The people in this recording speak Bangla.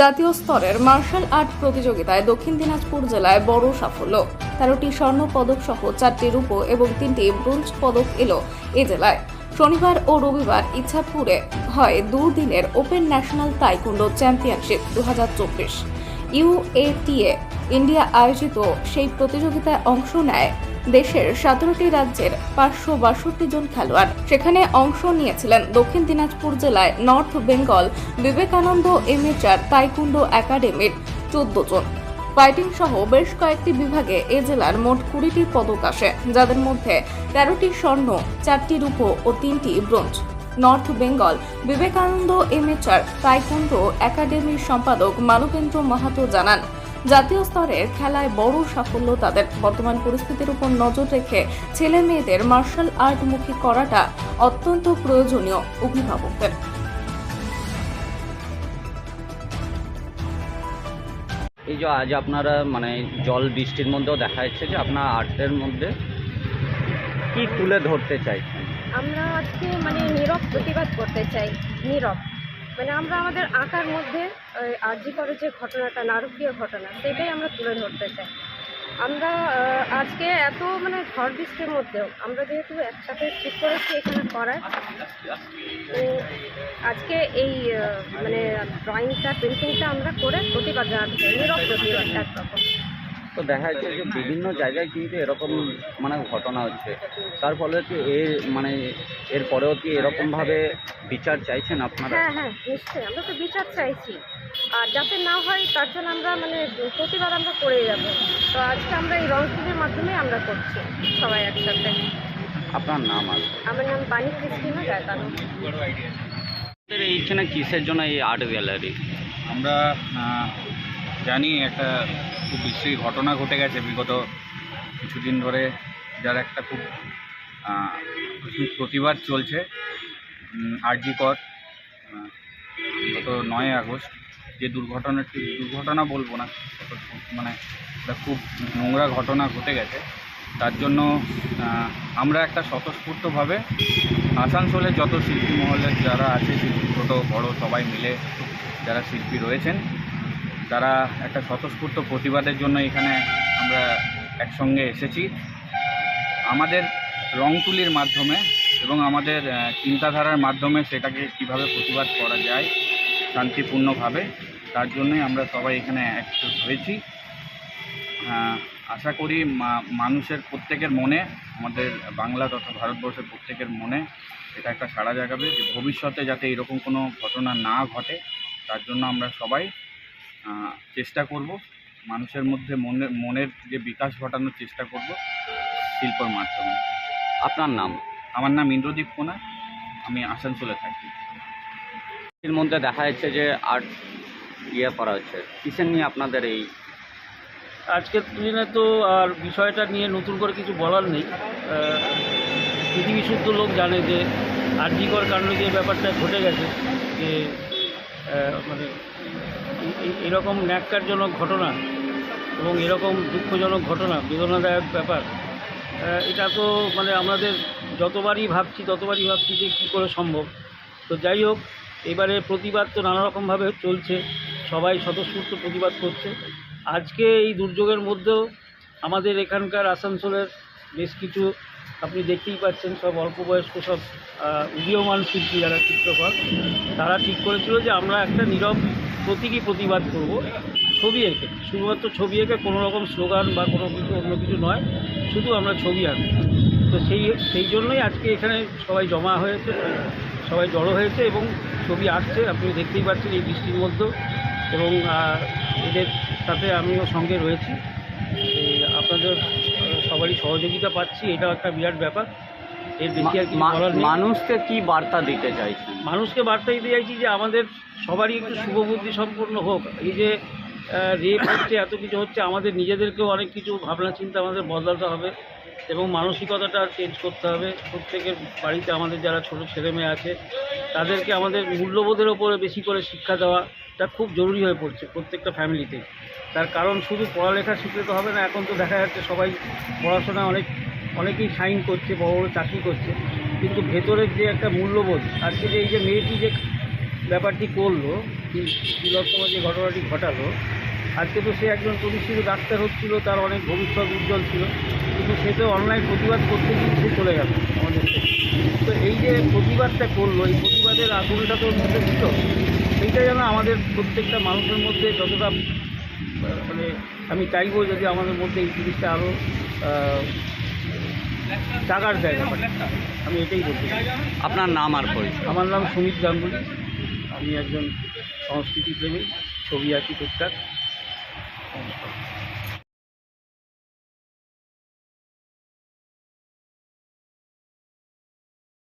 জাতীয় স্তরের মার্শাল আর্ট প্রতিযোগিতায় দক্ষিণ দিনাজপুর জেলায় বড় সাফল্য। তেরোটি স্বর্ণ পদক সহ চারটি রূপ এবং তিনটি ব্রোঞ্জ পদক এলো এ জেলায়। শনিবার ও রবিবার ইচ্ছাপুরে হয় দুদিনের ওপেন ন্যাশনাল তাইকুন্ডো চ্যাম্পিয়নশিপ দু ইউএটিএ ইন্ডিয়া আয়োজিত সেই প্রতিযোগিতায় অংশ নেয় দেশের সতেরোটি রাজ্যের পাঁচশো বাষট্টি জন খেলোয়াড়। সেখানে অংশ নিয়েছিলেন দক্ষিণ দিনাজপুর জেলায় North Bengal Vivekananda amateur taekwondo একাডেমির চোদ্দ জন। ফাইটিং সহ বেশ কয়েকটি বিভাগে এ জেলার মোট কুড়িটি পদক আসে, যাদের মধ্যে তেরোটি স্বর্ণ, চারটি রূপ ও তিনটি bronze. North Bengal Vivekananda amateur taekwondo একাডেমির সম্পাদক মানবেন্দ্র মাহাতো জানান জাতীয় স্তরের খেলায় বড় সাফল্য তাদের। বর্তমান পরিস্থিতির উপর নজর রেখে ছেলে মেয়েদের মার্শাল আর্টমুখী করাটা অত্যন্ত প্রয়োজনীয় অভিভাবকদের। এই যে আজ আপনারা মানে জল বৃষ্টির মধ্যেও দেখা যাচ্ছে যে আপনার আর্টের মধ্যে কি তুলে ধরতে চাইছেন? আমরা আজকে মানে নীরব প্রতিবাদ করতে চাই। নীরব। মানে আমরা আমাদের আঁকার মধ্যে আর্জি করে যে ঘটনাটা, নারকীয় ঘটনা, সেটাই আমরা তুলে ধরতে চাই। আমরা আজকে এত মানে ঝড় বৃষ্টির মধ্যেও আমরা যেহেতু একসাথে ঠিক করেছি এখানে করার আজকে এই মানে ড্রয়িংটা পেন্টিংটা আমরা করে প্রতিবাদ জানাতে চাই নীরব প্রতিবাদ, একরকম। তো দেখা যাচ্ছে যে বিভিন্ন জায়গায় কিন্তু এরকম মানে ঘটনা হচ্ছে। তার ফলে কি এর মানে এর পরেও কি এরকমভাবে বিচার চাইছেন আপনারা? হ্যাঁ হ্যাঁ নিশ্চয়ই। আমরা তো বিচার চাইছি। আর যাতে না হয় তার জন্য আমরা মানে প্রতিবাদ আমরা করে যাব। তো আজকে আমরা এই রংপুরের মাধ্যমে আমরা করছি সবাই একসাথে। আপনার নাম আর? আমার নাম বাণী ক্রিস্টিনা গায়তানো এইখানে কিসের জন্য এই আর্ট গ্যালারি? আমরা জানি একটা খুব বিশ্রী ঘটনা ঘটে গেছে। বিগত কিছুদিন ধরে যার একটা খুব প্রতিবাদ চলছে আরজি কর গত নয় আগস্ট। যে দুর্ঘটনাটি দুর্ঘটনা বলব না মানে একটা খুব নোংরা ঘটনা ঘটে গেছে। তার জন্য আমরা একটা স্বতঃস্ফূর্তভাবে আসানসোলে যত শিল্পী মহলের যারা আছে, শিল্পী ছোট, বড়, সবাই মিলে যারা শিল্পী রয়েছেন তারা একটা স্বতঃস্ফূর্ত প্রতিবাদের জন্য এখানে আমরা একসঙ্গে এসেছি। আমাদের রং তুলির মাধ্যমে এবং আমাদের চিন্তাধারার মাধ্যমে সেটাকে কীভাবে প্রতিবাদ করা যায় শান্তিপূর্ণভাবে, তার জন্যই আমরা সবাই এখানে একজোট হয়েছি। আশা করি মানুষের প্রত্যেকের মনে, আমাদের বাংলা তথা ভারতবর্ষের প্রত্যেকের মনে এটা একটা সাড়া জাগাবে যে ভবিষ্যতে যাতে এরকম কোনো ঘটনা না ঘটে, তার জন্য আমরা সবাই চেষ্টা করব মানুষের মধ্যে মনের মনের যে বিকাশ ঘটানোর চেষ্টা করব শিল্পর মাধ্যমে। আপনার নাম? আমার নাম ইন্দ্রদীপ কোনা আমি আসানসোলে থাকি। এর মধ্যে দেখা যাচ্ছে যে আর্ট ইয়ে করা হচ্ছে। কিসের নিয়ে আপনাদের এই আজকের দিনে তো আর বিষয়টা নিয়ে নতুন করে কিছু বলার নেই। পৃথিবী শুদ্ধ লোক জানে যে আর্যিকর কারণে যে ব্যাপারটা ঘটে গেছে যে মানে এরকম ন্যাক্কারজনক ঘটনা এবং এরকম দুঃখজনক ঘটনা, বেদনাদায়ক ব্যাপার এটা তো মানে আমাদের যতবারই ভাবছি, ততবারই ভাবছি যে কী করে সম্ভব। তো যাই হোক, এবারে প্রতিবাদ তো নানা রকমভাবে চলছে, সবাই স্বতঃস্ফূর্ত প্রতিবাদ করছে। আজকে এই দুর্যোগের মধ্যেও আমাদের এখানকার আসানসোলের বেশ কিছু আপনি দেখতেই পাচ্ছেন সব অল্প বয়স্ক সব উদীয়মান শিল্পী যারা চিত্রকর, তারা ঠিক করেছিল যে আমরা একটা নীরব প্রতীকী প্রতিবাদ করব, ছবি এঁকে। শুধুমাত্র ছবি এঁকে কোনো রকম স্লোগান বা কোনো কিছু, অন্য কিছু নয়, শুধু আমরা ছবি আঁকব। তো সেই সেই জন্যই আজকে এখানে সবাই জমা হয়েছে, সবাই জড়ো হয়েছে এবং ছবি আঁকছে। আপনি দেখতেই পাচ্ছেন এই বৃষ্টির মধ্যেও এবং এদের সাথে আমিও সঙ্গে রয়েছি। আপনাদের সবারই সহযোগিতা পাচ্ছি এটা একটা বিরাট ব্যাপার। এর বেশি আর কিছু বলার নেই। মানুষকে কি বার্তা দিতে চাইছেন? মানুষকে বার্তা দিতে চাইছি যে আমাদের সবারই একটু শুভবুদ্ধি সম্পূর্ণ হোক। এই যে রেপ হচ্ছে এত কিছু হচ্ছে আমাদের নিজেদেরকেও অনেক কিছু ভাবনা চিন্তা আমাদের বদলাতে হবে এবং মানসিকতাটা চেঞ্জ করতে হবে। প্রত্যেকের বাড়িতে আমাদের যারা ছোটো ছেলে মেয়ে আছে তাদেরকে আমাদের মূল্যবোধের ওপরে বেশি করে শিক্ষা দেওয়াটা খুব জরুরি হয়ে পড়ছে প্রত্যেকটা ফ্যামিলিতে তার কারণ শুধু পড়ালেখা শিখলে তো হবে না, এখন তো দেখা যাচ্ছে সবাই পড়াশোনা অনেক, অনেকেই সাইন করছে, বড় বড় চাকরি করছে। কিন্তু ভেতরের যে একটা মূল্যবোধ, আজকে যে এই যে মেয়েটি যে ব্যাপারটি করল তিল- তিলোত্তমা যে ঘটনাটি ঘটালো, আজকে তো সে একজন প্রতিষ্ঠিত ডাক্তার হচ্ছিল, তার অনেক ভবিষ্যৎ উজ্জ্বল ছিল, কিন্তু সে তো অনলাইন প্রতিবাদ করতে গিয়ে সে চলে গেল আমাদের তো এই যে প্রতিবাদটা করল, এই প্রতিবাদের আগুনটা তো ছিল। সেইটা যেন আমাদের প্রত্যেকটা মানুষের মধ্যে যতটা মানে আমি চাইব যদি আমাদের মধ্যে এই জিনিসটা আরও টাকার জায়গা আমি এটাই বলতে আপনার নাম আর পরিচয়? আমার নাম সুমিত গাঙ্গুলি। আমি একজন সংস্কৃতি প্রেমী ছবি আঁকি টুকটাক